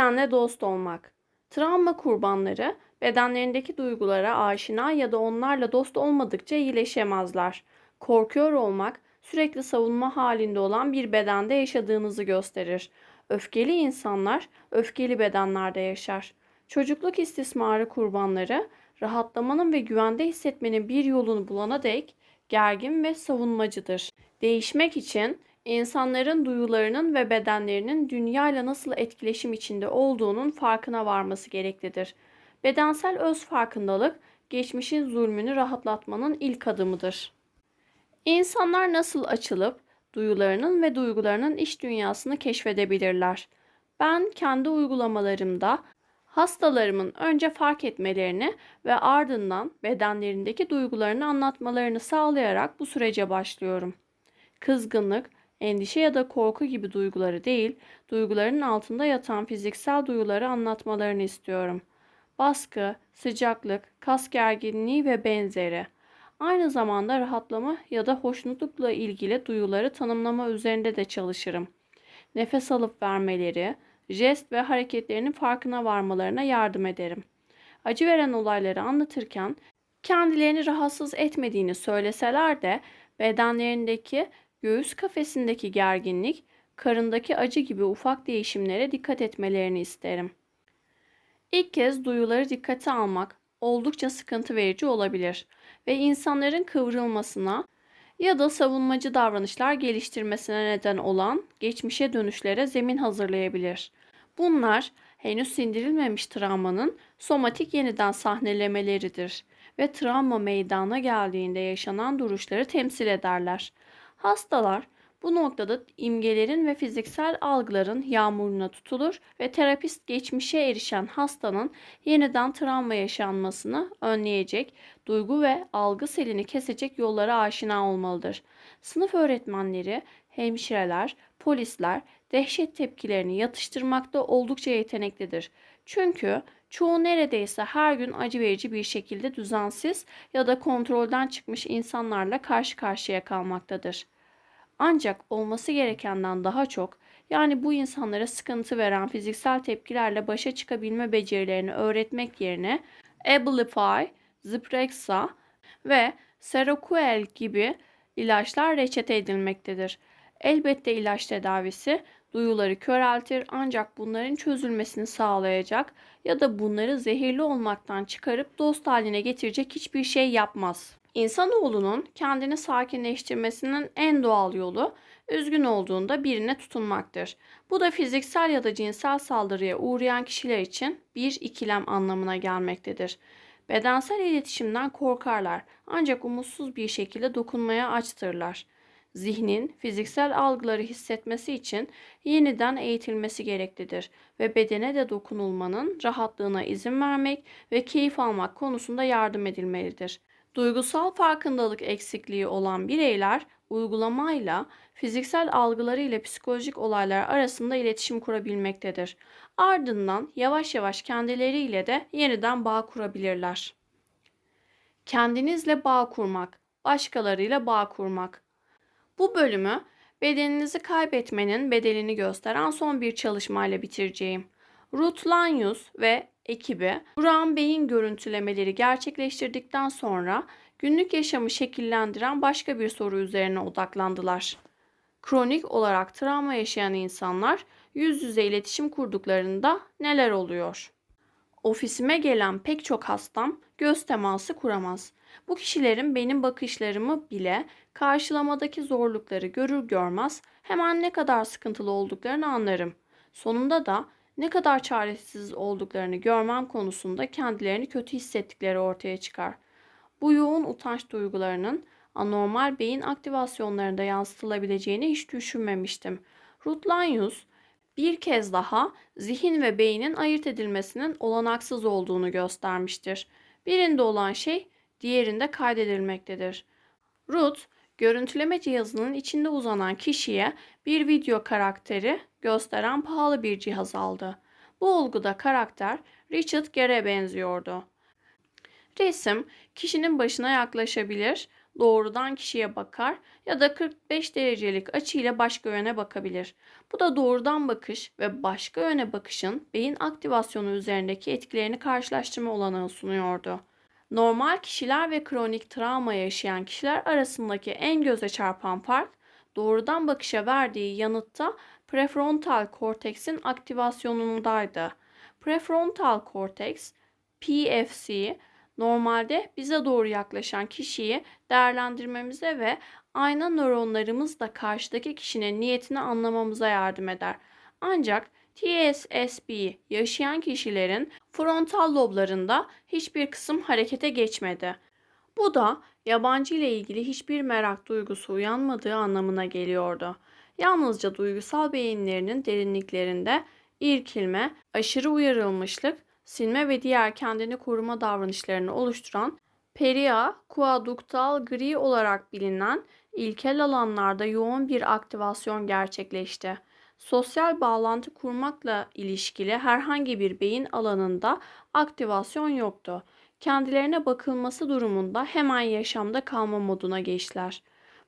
Bedenle dost olmak. Travma kurbanları bedenlerindeki duygulara aşina ya da onlarla dost olmadıkça iyileşemezler. Korkuyor olmak sürekli savunma halinde olan bir bedende yaşadığınızı gösterir. Öfkeli insanlar öfkeli bedenlerde yaşar. Çocukluk istismarı kurbanları rahatlamanın ve güvende hissetmenin bir yolunu bulana dek gergin ve savunmacıdır. Değişmek için insanların duyularının ve bedenlerinin dünyayla nasıl etkileşim içinde olduğunun farkına varması gereklidir. Bedensel öz farkındalık geçmişin zulmünü rahatlatmanın ilk adımıdır. İnsanlar nasıl açılıp duyularının ve duygularının iç dünyasını keşfedebilirler? Ben kendi uygulamalarımda hastalarımın önce fark etmelerini ve ardından bedenlerindeki duygularını anlatmalarını sağlayarak bu sürece başlıyorum. Kızgınlık, endişe ya da korku gibi duyguları değil, duyguların altında yatan fiziksel duyuları anlatmalarını istiyorum. Baskı, sıcaklık, kas gerginliği ve benzeri. Aynı zamanda rahatlama ya da hoşnutlukla ilgili duyuları tanımlama üzerinde de çalışırım. Nefes alıp vermeleri, jest ve hareketlerinin farkına varmalarına yardım ederim. Acı veren olayları anlatırken kendilerini rahatsız etmediğini söyleseler de bedenlerindeki göğüs kafesindeki gerginlik, karındaki acı gibi ufak değişimlere dikkat etmelerini isterim. İlk kez duyuları dikkate almak oldukça sıkıntı verici olabilir ve insanların kıvrılmasına ya da savunmacı davranışlar geliştirmesine neden olan geçmişe dönüşlere zemin hazırlayabilir. Bunlar henüz sindirilmemiş travmanın somatik yeniden sahnelemeleridir ve travma meydana geldiğinde yaşanan duruşları temsil ederler. Hastalar bu noktada imgelerin ve fiziksel algıların yağmuruna tutulur ve terapist geçmişe erişen hastanın yeniden travma yaşanmasını önleyecek, duygu ve algı selini kesecek yollara aşina olmalıdır. Sınıf öğretmenleri, hemşireler, polisler dehşet tepkilerini yatıştırmakta oldukça yeteneklidir. Çünkü çoğu neredeyse her gün acı verici bir şekilde düzensiz ya da kontrolden çıkmış insanlarla karşı karşıya kalmaktadır. Ancak olması gerekenden daha çok yani bu insanlara sıkıntı veren fiziksel tepkilerle başa çıkabilme becerilerini öğretmek yerine Abilify, Zyprexa ve Seroquel gibi ilaçlar reçete edilmektedir. Elbette ilaç tedavisi duyuları köreltir ancak bunların çözülmesini sağlayacak ya da bunları zehirli olmaktan çıkarıp dost haline getirecek hiçbir şey yapmaz. İnsanoğlunun kendini sakinleştirmesinin en doğal yolu üzgün olduğunda birine tutunmaktır. Bu da fiziksel ya da cinsel saldırıya uğrayan kişiler için bir ikilem anlamına gelmektedir. Bedensel iletişimden korkarlar ancak umutsuz bir şekilde dokunmaya açtırlar. Zihnin fiziksel algıları hissetmesi için yeniden eğitilmesi gereklidir ve bedene de dokunulmanın rahatlığına izin vermek ve keyif almak konusunda yardım edilmelidir. Duygusal farkındalık eksikliği olan bireyler uygulamayla fiziksel algıları ile psikolojik olaylar arasında iletişim kurabilmektedir. Ardından yavaş yavaş kendileriyle de yeniden bağ kurabilirler. Kendinizle bağ kurmak, başkalarıyla bağ kurmak. Bu bölümü bedeninizi kaybetmenin bedelini gösteren son bir çalışmayla bitireceğim. Ruth Lanyus ve ekibi Burak'ın beyin görüntülemeleri gerçekleştirdikten sonra günlük yaşamı şekillendiren başka bir soru üzerine odaklandılar. Kronik olarak travma yaşayan insanlar yüz yüze iletişim kurduklarında neler oluyor? Ofisime gelen pek çok hastam göz teması kuramaz. Bu kişilerin benim bakışlarımı bile karşılamadaki zorlukları görür görmez hemen ne kadar sıkıntılı olduklarını anlarım. Sonunda da ne kadar çaresiz olduklarını görmem konusunda kendilerini kötü hissettikleri ortaya çıkar. Bu yoğun utanç duygularının anormal beyin aktivasyonlarında yansıtılabileceğini hiç düşünmemiştim. Ruth Lanyus bir kez daha zihin ve beynin ayırt edilmesinin olanaksız olduğunu göstermiştir. Birinde olan şey diğerinde kaydedilmektedir. Ruth, görüntüleme cihazının içinde uzanan kişiye bir video karakteri gösteren pahalı bir cihaz aldı. Bu olguda karakter Richard Gere'ye benziyordu. Resim kişinin başına yaklaşabilir, doğrudan kişiye bakar ya da 45 derecelik açıyla başka yöne bakabilir. Bu da doğrudan bakış ve başka yöne bakışın beyin aktivasyonu üzerindeki etkilerini karşılaştırma olanağı sunuyordu. Normal kişiler ve kronik travma yaşayan kişiler arasındaki en göze çarpan fark doğrudan bakışa verdiği yanıtta prefrontal korteksin aktivasyonundaydı. Prefrontal korteks PFC normalde bize doğru yaklaşan kişiyi değerlendirmemize ve ayna nöronlarımızla karşıdaki kişinin niyetini anlamamıza yardım eder. Ancak TSSB yaşayan kişilerin frontal loblarında hiçbir kısım harekete geçmedi. Bu da yabancı ile ilgili hiçbir merak duygusu uyanmadığı anlamına geliyordu. Yalnızca duygusal beyinlerinin derinliklerinde irkilme, aşırı uyarılmışlık, silme ve diğer kendini koruma davranışlarını oluşturan peria kuaduktal gri olarak bilinen ilkel alanlarda yoğun bir aktivasyon gerçekleşti. Sosyal bağlantı kurmakla ilişkili herhangi bir beyin alanında aktivasyon yoktu. Kendilerine bakılması durumunda hemen yaşamda kalma moduna geçtiler.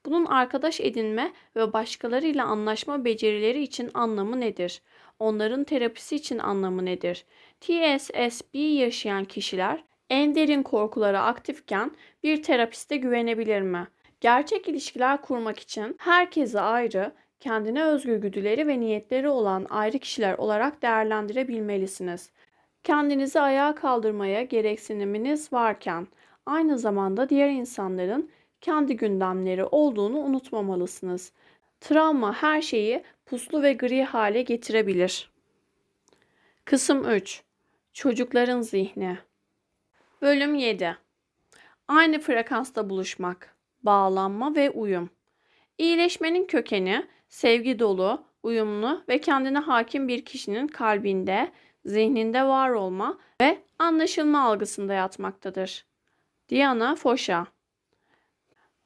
Bunun arkadaş edinme ve başkalarıyla anlaşma becerileri için anlamı nedir? Onların terapisi için anlamı nedir? TSSB yaşayan kişiler en derin korkuları aktifken bir terapiste güvenebilir mi? Gerçek ilişkiler kurmak için herkese ayrı, kendine özgü güdüleri ve niyetleri olan ayrı kişiler olarak değerlendirebilmelisiniz. Kendinizi ayağa kaldırmaya gereksiniminiz varken aynı zamanda diğer insanların kendi gündemleri olduğunu unutmamalısınız. Travma her şeyi puslu ve gri hale getirebilir. Kısım 3. Çocukların zihni. Bölüm 7. Aynı frekansta buluşmak, bağlanma ve uyum. İyileşmenin kökeni sevgi dolu, uyumlu ve kendine hakim bir kişinin kalbinde, zihninde var olma ve anlaşılma algısında yatmaktadır. Diana Foşa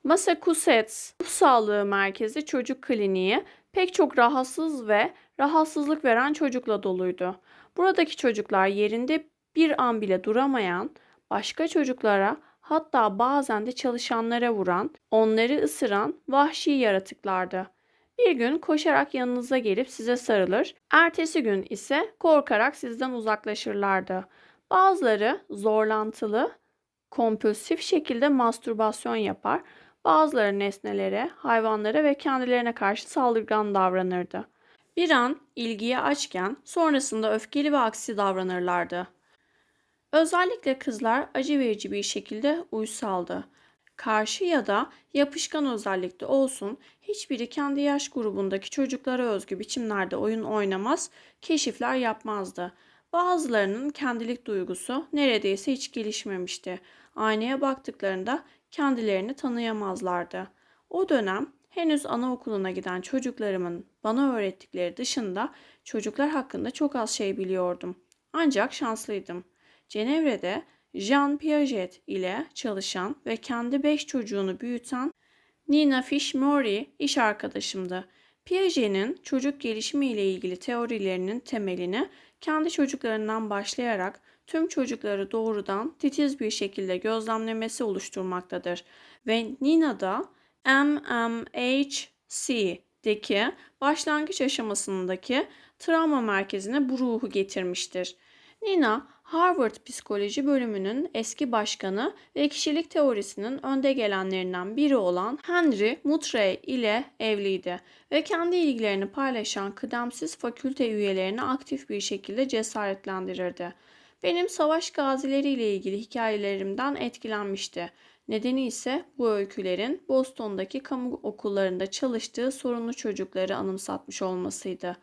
Massachusetts Ruh Sağlığı Merkezi Çocuk Kliniği pek çok rahatsız ve rahatsızlık veren çocukla doluydu. Buradaki çocuklar yerinde bir an bile duramayan, başka çocuklara hatta bazen de çalışanlara vuran, onları ısıran vahşi yaratıklardı. Bir gün koşarak yanınıza gelip size sarılır, ertesi gün ise korkarak sizden uzaklaşırlardı. Bazıları zorlantılı, kompulsif şekilde mastürbasyon yapar, bazıları nesnelere, hayvanlara ve kendilerine karşı saldırgan davranırdı. Bir an ilgiye açken sonrasında öfkeli ve aksi davranırlardı. Özellikle kızlar acı verici bir şekilde uysaldı. Karşı ya da yapışkan özellikte olsun hiçbiri kendi yaş grubundaki çocuklara özgü biçimlerde oyun oynamaz, keşifler yapmazdı. Bazılarının kendilik duygusu neredeyse hiç gelişmemişti. Aynaya baktıklarında kendilerini tanıyamazlardı. O dönem henüz anaokuluna giden çocuklarımın bana öğrettikleri dışında çocuklar hakkında çok az şey biliyordum. Ancak şanslıydım. Cenevre'de Jean Piaget ile çalışan ve kendi beş çocuğunu büyüten Nina Fish-Murray iş arkadaşımdı. Piaget'in çocuk gelişimi ile ilgili teorilerinin temelini kendi çocuklarından başlayarak tüm çocukları doğrudan titiz bir şekilde gözlemlemesi oluşturmaktadır ve Nina da MMHC'deki başlangıç aşamasındaki travma merkezine bu ruhu getirmiştir. Nina, Harvard Psikoloji bölümünün eski başkanı ve kişilik teorisinin önde gelenlerinden biri olan Henry Mutrey ile evliydi ve kendi ilgilerini paylaşan kıdemsiz fakülte üyelerini aktif bir şekilde cesaretlendirirdi. Benim savaş gazileriyle ilgili hikayelerimden etkilenmişti. Nedeni ise bu öykülerin Boston'daki kamu okullarında çalıştığı sorunlu çocukları anımsatmış olmasıydı.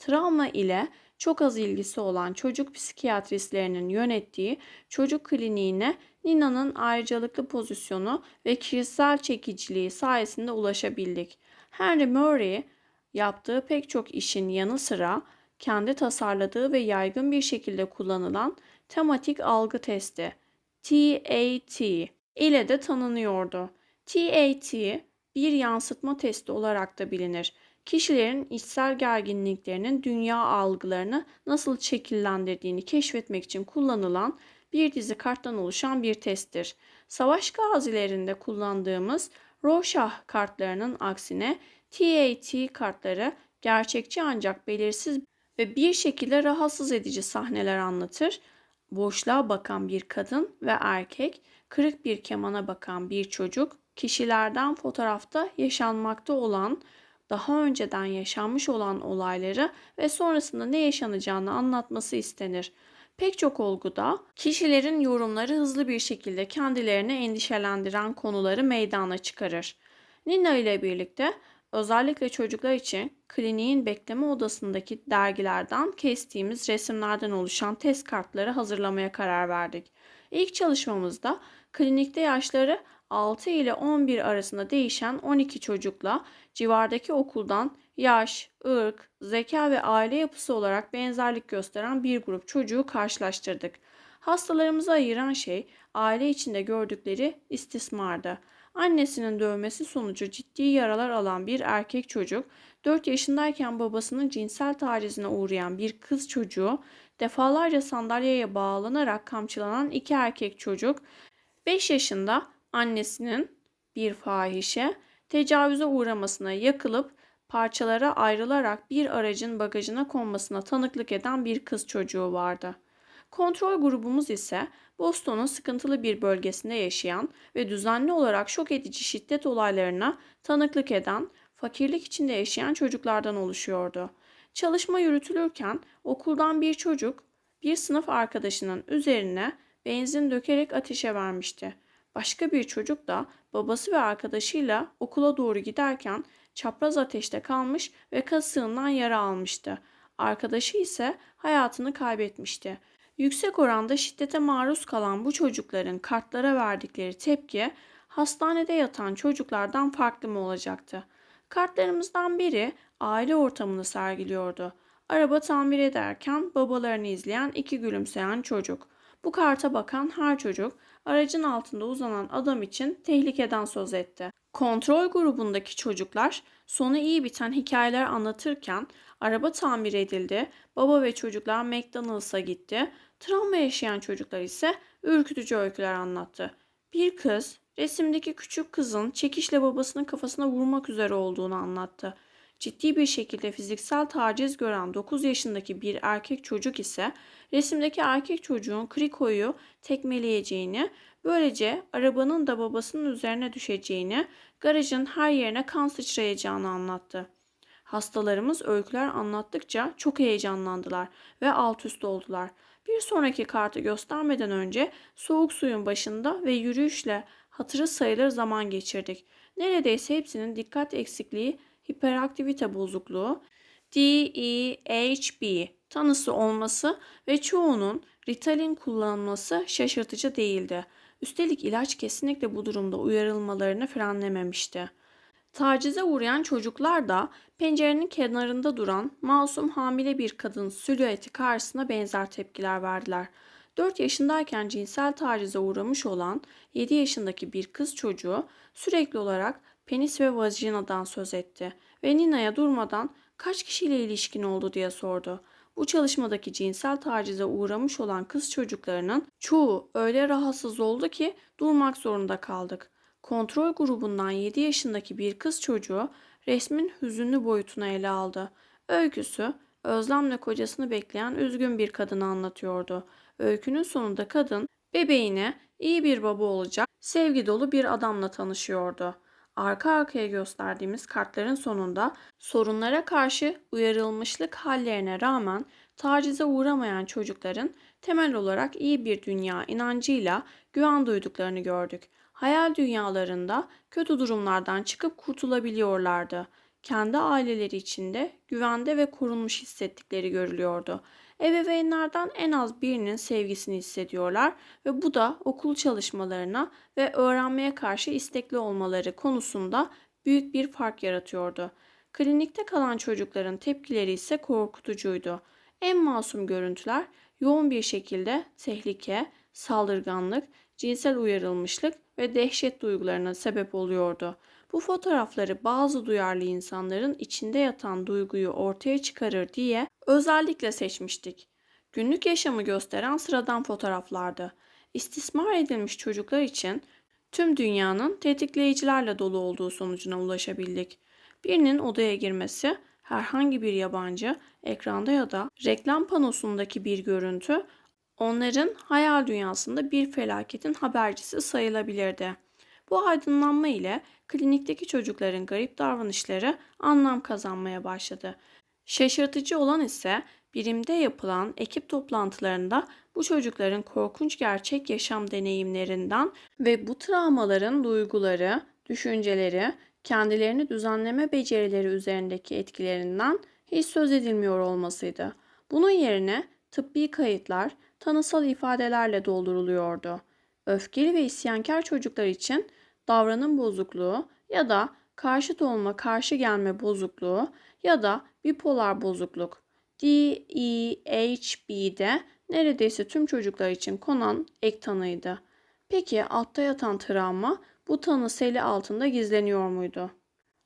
Travma ile çok az ilgisi olan çocuk psikiyatristlerinin yönettiği çocuk kliniğine Nina'nın ayrıcalıklı pozisyonu ve kişisel çekiciliği sayesinde ulaşabildik. Henry Murray yaptığı pek çok işin yanı sıra kendi tasarladığı ve yaygın bir şekilde kullanılan tematik algı testi TAT ile de tanınıyordu. TAT bir yansıtma testi olarak da bilinir. Kişilerin içsel gerginliklerinin dünya algılarını nasıl şekillendirdiğini keşfetmek için kullanılan bir dizi karttan oluşan bir testtir. Savaş gazilerinde kullandığımız Rorschach kartlarının aksine TAT kartları gerçekçi ancak belirsiz ve bir şekilde rahatsız edici sahneler anlatır. Boşluğa bakan bir kadın ve erkek, kırık bir kemana bakan bir çocuk, kişilerden fotoğrafta yaşanmakta olan, daha önceden yaşanmış olan olayları ve sonrasında ne yaşanacağını anlatması istenir. Pek çok olguda kişilerin yorumları hızlı bir şekilde kendilerini endişelendiren konuları meydana çıkarır. Nina ile birlikte özellikle çocuklar için kliniğin bekleme odasındaki dergilerden kestiğimiz resimlerden oluşan test kartları hazırlamaya karar verdik. İlk çalışmamızda klinikte yaşları 6 ile 11 arasında değişen 12 çocukla civardaki okuldan yaş, ırk, zeka ve aile yapısı olarak benzerlik gösteren bir grup çocuğu karşılaştırdık. Hastalarımızı ayıran şey aile içinde gördükleri istismardı. Annesinin dövmesi sonucu ciddi yaralar alan bir erkek çocuk, 4 yaşındayken babasının cinsel tacizine uğrayan bir kız çocuğu, defalarca sandalyeye bağlanarak kamçılanan iki erkek çocuk, 5 yaşında annesinin bir fahişe tecavüze uğramasına yakılıp parçalara ayrılarak bir aracın bagajına konmasına tanıklık eden bir kız çocuğu vardı. Kontrol grubumuz ise Boston'un sıkıntılı bir bölgesinde yaşayan ve düzenli olarak şok edici şiddet olaylarına tanıklık eden, fakirlik içinde yaşayan çocuklardan oluşuyordu. Çalışma yürütülürken okuldan bir çocuk bir sınıf arkadaşının üzerine benzin dökerek ateşe vermişti. Başka bir çocuk da babası ve arkadaşıyla okula doğru giderken çapraz ateşte kalmış ve kasığından yara almıştı. Arkadaşı ise hayatını kaybetmişti. Yüksek oranda şiddete maruz kalan bu çocukların kartlara verdikleri tepki hastanede yatan çocuklardan farklı mı olacaktı? Kartlarımızdan biri aile ortamını sergiliyordu. Araba tamir ederken babalarını izleyen iki gülümseyen çocuk. Bu karta bakan her çocuk aracın altında uzanan adam için tehlikeden söz etti. Kontrol grubundaki çocuklar sonu iyi biten hikayeler anlatırken araba tamir edildi, baba ve çocuklar McDonald's'a gitti, travma yaşayan çocuklar ise ürkütücü öyküler anlattı. Bir kız resimdeki küçük kızın çekişle babasının kafasına vurmak üzere olduğunu anlattı. Ciddi bir şekilde fiziksel taciz gören 9 yaşındaki bir erkek çocuk ise resimdeki erkek çocuğun krikoyu tekmeleyeceğini, böylece arabanın da babasının üzerine düşeceğini, garajın her yerine kan sıçrayacağını anlattı. Hastalarımız öyküler anlattıkça çok heyecanlandılar ve alt üst oldular. Bir sonraki kartı göstermeden önce soğuk suyun başında ve yürüyüşle hatırı sayılır zaman geçirdik. Neredeyse hepsinin dikkat eksikliği, hiperaktivite bozukluğu, DEHB tanısı olması ve çoğunun Ritalin kullanılması şaşırtıcı değildi. Üstelik ilaç kesinlikle bu durumda uyarılmalarını frenlememişti. Tacize uğrayan çocuklar da pencerenin kenarında duran masum hamile bir kadın silüeti karşısına benzer tepkiler verdiler. 4 yaşındayken cinsel tacize uğramış olan 7 yaşındaki bir kız çocuğu sürekli olarak penis ve vajinadan söz etti ve Nina'ya durmadan kaç kişiyle ilişkin oldu diye sordu. Bu çalışmadaki cinsel tacize uğramış olan kız çocuklarının çoğu öyle rahatsız oldu ki durmak zorunda kaldık. Kontrol grubundan 7 yaşındaki bir kız çocuğu resmin hüzünlü boyutunu ele aldı. Öyküsü özlemle kocasını bekleyen üzgün bir kadını anlatıyordu. Öykünün sonunda kadın bebeğine iyi bir baba olacak, sevgi dolu bir adamla tanışıyordu. Arka arkaya gösterdiğimiz kartların sonunda sorunlara karşı uyarılmışlık hallerine rağmen tacize uğramayan çocukların temel olarak iyi bir dünya inancıyla güven duyduklarını gördük. Hayal dünyalarında kötü durumlardan çıkıp kurtulabiliyorlardı. Kendi aileleri içinde güvende ve korunmuş hissettikleri görülüyordu. Ebeveynlerden en az birinin sevgisini hissediyorlar ve bu da okul çalışmalarına ve öğrenmeye karşı istekli olmaları konusunda büyük bir fark yaratıyordu. Klinikte kalan çocukların tepkileri ise korkutucuydu. En masum görüntüler yoğun bir şekilde tehlike, saldırganlık, cinsel uyarılmışlık ve dehşet duygularına sebep oluyordu. Bu fotoğrafları bazı duyarlı insanların içinde yatan duyguyu ortaya çıkarır diye özellikle seçmiştik. Günlük yaşamı gösteren sıradan fotoğraflardı. İstismar edilmiş çocuklar için tüm dünyanın tetikleyicilerle dolu olduğu sonucuna ulaşabildik. Birinin odaya girmesi, herhangi bir yabancı, ekranda ya da reklam panosundaki bir görüntü onların hayal dünyasında bir felaketin habercisi sayılabilirdi. Bu aydınlanma ile klinikteki çocukların garip davranışları anlam kazanmaya başladı. Şaşırtıcı olan ise birimde yapılan ekip toplantılarında bu çocukların korkunç gerçek yaşam deneyimlerinden ve bu travmaların duyguları, düşünceleri, kendilerini düzenleme becerileri üzerindeki etkilerinden hiç söz edilmiyor olmasıydı. Bunun yerine tıbbi kayıtlar tanısal ifadelerle dolduruluyordu. Öfkeli ve isyankar çocuklar için davranım bozukluğu ya da karşıt olma, karşı gelme bozukluğu ya da bipolar bozukluk DEHB'de neredeyse tüm çocuklar için konan ek tanıydı. Peki altta yatan travma bu tanı seli altında gizleniyor muydu?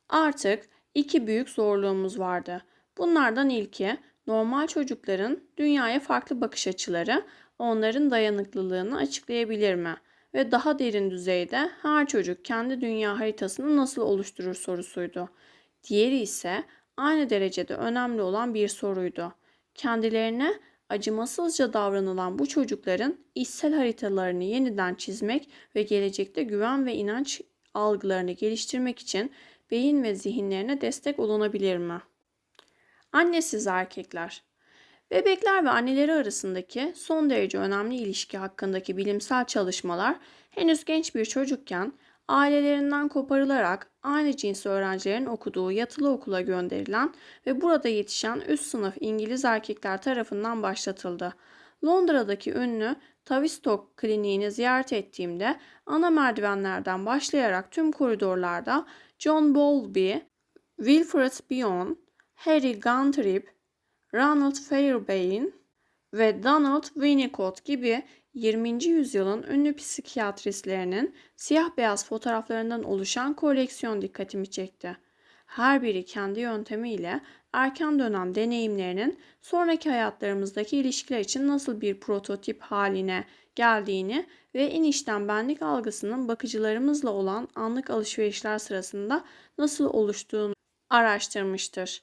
Artık iki büyük zorluğumuz vardı. Bunlardan ilki normal çocukların dünyaya farklı bakış açıları onların dayanıklılığını açıklayabilir mi? Ve daha derin düzeyde her çocuk kendi dünya haritasını nasıl oluşturur sorusuydu. Diğeri ise aynı derecede önemli olan bir soruydu. Kendilerine acımasızca davranılan bu çocukların içsel haritalarını yeniden çizmek ve gelecekte güven ve inanç algılarını geliştirmek için beyin ve zihinlerine destek olunabilir mi? Annesiz erkekler Bebekler ve anneleri arasındaki son derece önemli ilişki hakkındaki bilimsel çalışmalar henüz genç bir çocukken ailelerinden koparılarak aynı cins öğrencilerin okuduğu yatılı okula gönderilen ve burada yetişen üst sınıf İngiliz erkekler tarafından başlatıldı. Londra'daki ünlü Tavistock kliniğini ziyaret ettiğimde ana merdivenlerden başlayarak tüm koridorlarda John Bowlby, Wilfred Bion, Harry Guntrip, Ronald Fairbairn ve Donald Winnicott gibi 20. yüzyılın ünlü psikiyatristlerinin siyah beyaz fotoğraflarından oluşan koleksiyon dikkatimi çekti. Her biri kendi yöntemiyle erken dönem deneyimlerinin sonraki hayatlarımızdaki ilişkiler için nasıl bir prototip haline geldiğini ve in içten benlik algısının bakıcılarımızla olan anlık alışverişler sırasında nasıl oluştuğunu araştırmıştır.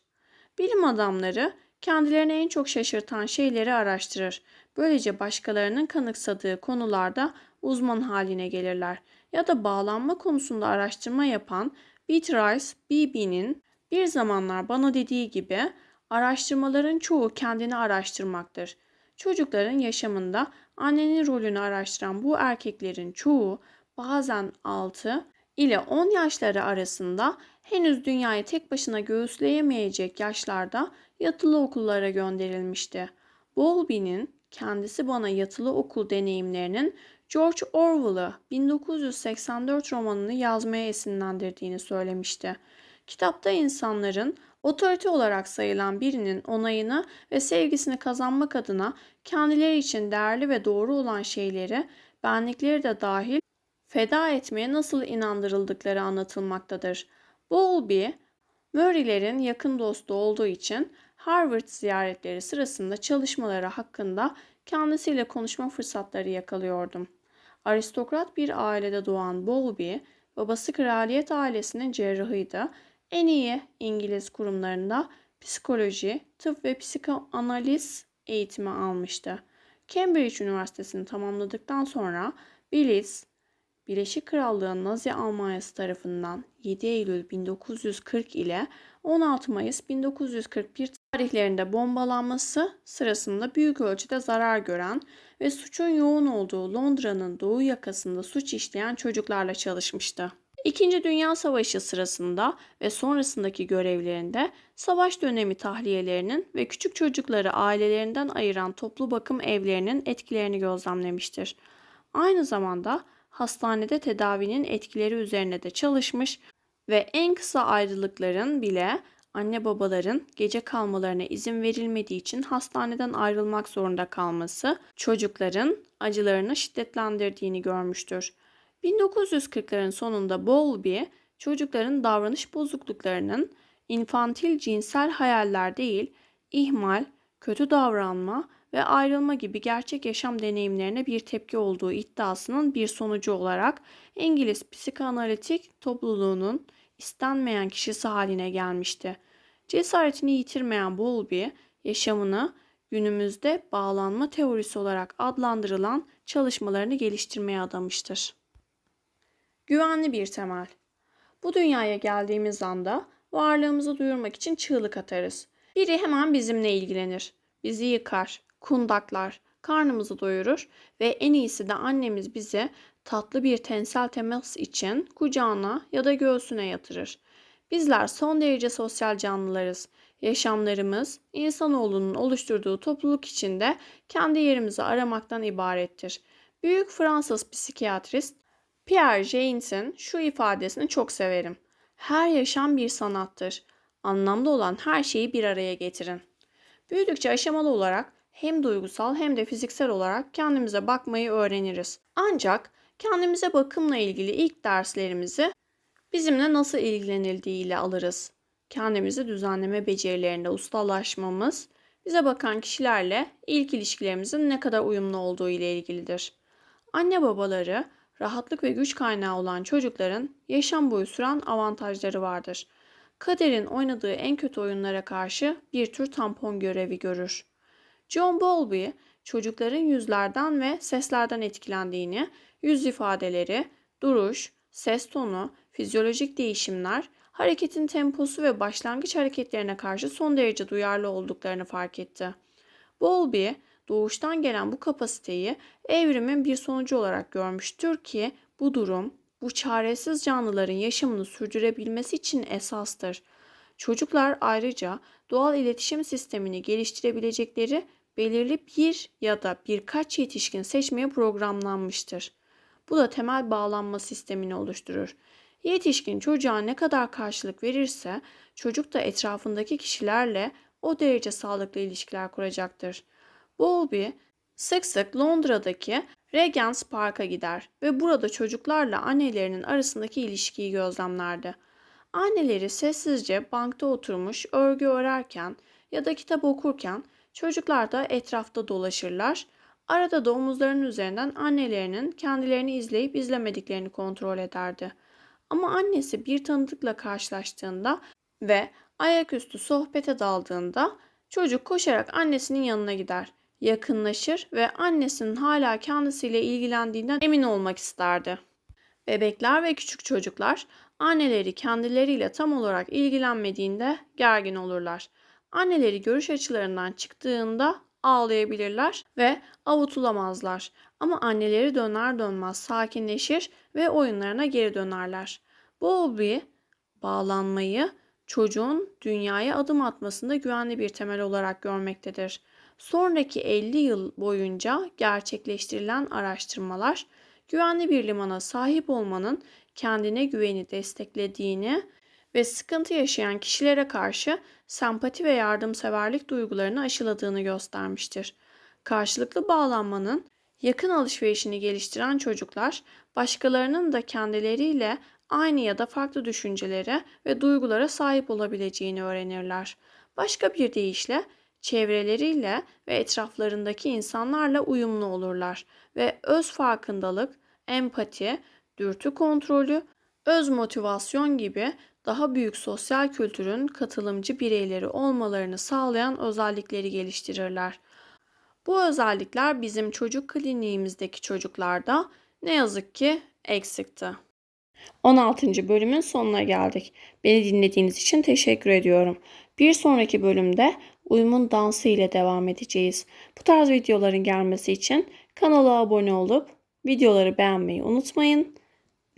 Bilim adamları kendilerini en çok şaşırtan şeyleri araştırır. Böylece başkalarının kanıksadığı konularda uzman haline gelirler. Ya da bağlanma konusunda araştırma yapan Beatrice Beebe'nin bir zamanlar bana dediği gibi araştırmaların çoğu kendini araştırmaktır. Çocukların yaşamında annenin rolünü araştıran bu erkeklerin çoğu bazen 6 ile 10 yaşları arasında henüz dünyayı tek başına göğüsleyemeyecek yaşlarda yatılı okullara gönderilmişti. Bowlby'nin kendisi bana yatılı okul deneyimlerinin George Orwell'ı 1984 romanını yazmaya esinlendirdiğini söylemişti. Kitapta insanların otorite olarak sayılan birinin onayını ve sevgisini kazanmak adına kendileri için değerli ve doğru olan şeyleri, benlikleri de dahil feda etmeye nasıl inandırıldıkları anlatılmaktadır. Bowlby, Murray'lerin yakın dostu olduğu için Harvard ziyaretleri sırasında çalışmaları hakkında kendisiyle konuşma fırsatları yakalıyordum. Aristokrat bir ailede doğan Bowlby, babası kraliyet ailesinin cerrahıydı. En iyi İngiliz kurumlarında psikoloji, tıp ve psikoanaliz eğitimi almıştı. Cambridge Üniversitesi'ni tamamladıktan sonra Billis, Birleşik Krallığın Nazi Almanyası tarafından 7 Eylül 1940 ile 16 Mayıs 1941 tarihlerinde bombalanması sırasında büyük ölçüde zarar gören ve suçun yoğun olduğu Londra'nın doğu yakasında suç işleyen çocuklarla çalışmıştı. İkinci Dünya Savaşı sırasında ve sonrasındaki görevlerinde savaş dönemi tahliyelerinin ve küçük çocukları ailelerinden ayıran toplu bakım evlerinin etkilerini gözlemlemiştir. Aynı zamanda hastanede tedavinin etkileri üzerine de çalışmış ve en kısa ayrılıkların bile anne babaların gece kalmalarına izin verilmediği için hastaneden ayrılmak zorunda kalması çocukların acılarını şiddetlendirdiğini görmüştür. 1940'ların sonunda Bowlby çocukların davranış bozukluklarının infantil cinsel hayaller değil, ihmal, kötü davranma ve ayrılma gibi gerçek yaşam deneyimlerine bir tepki olduğu iddiasının bir sonucu olarak İngiliz psikanalitik topluluğunun istenmeyen kişisi haline gelmişti. Cesaretini yitirmeyen Bowlby, yaşamını günümüzde bağlanma teorisi olarak adlandırılan çalışmalarını geliştirmeye adamıştır. Güvenli bir temel. Bu dünyaya geldiğimiz anda varlığımızı duyurmak için çığlık atarız. Biri hemen bizimle ilgilenir. Bizi yıkar, kundaklar, karnımızı doyurur ve en iyisi de annemiz bizi tatlı bir tensel temas için kucağına ya da göğsüne yatırır. Bizler son derece sosyal canlılarız. Yaşamlarımız insanoğlunun oluşturduğu topluluk içinde kendi yerimizi aramaktan ibarettir. Büyük Fransız psikiyatrist Pierre Janes'in şu ifadesini çok severim. Her yaşam bir sanattır. Anlamda olan her şeyi bir araya getirin. Büyüdükçe aşamalı olarak hem duygusal hem de fiziksel olarak kendimize bakmayı öğreniriz. Ancak kendimize bakımla ilgili ilk derslerimizi bizimle nasıl ilgilenildiğiyle alırız. Kendimizi düzenleme becerilerinde ustalaşmamız bize bakan kişilerle ilk ilişkilerimizin ne kadar uyumlu olduğu ile ilgilidir. Anne babaları rahatlık ve güç kaynağı olan çocukların yaşam boyu süren avantajları vardır. Kaderin oynadığı en kötü oyunlara karşı bir tür tampon görevi görür. John Bowlby, çocukların yüzlerden ve seslerden etkilendiğini, yüz ifadeleri, duruş, ses tonu, fizyolojik değişimler, hareketin temposu ve başlangıç hareketlerine karşı son derece duyarlı olduklarını fark etti. Bowlby, doğuştan gelen bu kapasiteyi evrimin bir sonucu olarak görmüştür ki bu durum bu çaresiz canlıların yaşamını sürdürebilmesi için esastır. Çocuklar ayrıca doğal iletişim sistemini geliştirebilecekleri belirli bir ya da birkaç yetişkin seçmeye programlanmıştır. Bu da temel bağlanma sistemini oluşturur. Yetişkin çocuğa ne kadar karşılık verirse çocuk da etrafındaki kişilerle o derece sağlıklı ilişkiler kuracaktır. Bowlby sık sık Londra'daki Regent's Park'a gider ve burada çocuklarla annelerinin arasındaki ilişkiyi gözlemlerdi. Anneleri sessizce bankta oturmuş örgü örerken ya da kitap okurken çocuklar da etrafta dolaşırlar. Arada da omuzlarının üzerinden annelerinin kendilerini izleyip izlemediklerini kontrol ederdi. Ama annesi bir tanıdıkla karşılaştığında ve ayaküstü sohbete daldığında çocuk koşarak annesinin yanına gider yakınlaşır ve annesinin hala kendisiyle ilgilendiğinden emin olmak isterdi. Bebekler ve küçük çocuklar anneleri kendileriyle tam olarak ilgilenmediğinde gergin olurlar. Anneleri görüş açılarından çıktığında ağlayabilirler ve avutulamazlar. Ama anneleri döner dönmez sakinleşir ve oyunlarına geri dönerler. Bowlby bağlanmayı çocuğun dünyaya adım atmasında güvenli bir temel olarak görmektedir. Sonraki 50 yıl boyunca gerçekleştirilen araştırmalar güvenli bir limana sahip olmanın kendine güveni desteklediğini ve sıkıntı yaşayan kişilere karşı sempati ve yardımseverlik duygularını aşıladığını göstermiştir. Karşılıklı bağlanmanın yakın alışverişini geliştiren çocuklar başkalarının da kendileriyle aynı ya da farklı düşüncelere ve duygulara sahip olabileceğini öğrenirler. Başka bir deyişle çevreleriyle ve etraflarındaki insanlarla uyumlu olurlar ve öz farkındalık, empati, dürtü kontrolü, öz motivasyon gibi daha büyük sosyal kültürün katılımcı bireyleri olmalarını sağlayan özellikleri geliştirirler. Bu özellikler bizim çocuk kliniğimizdeki çocuklarda ne yazık ki eksikti. 16. bölümün sonuna geldik. Beni dinlediğiniz için teşekkür ediyorum. Bir sonraki bölümde uyumun dansı ile devam edeceğiz. Bu tarz videoların gelmesi için kanala abone olup videoları beğenmeyi unutmayın.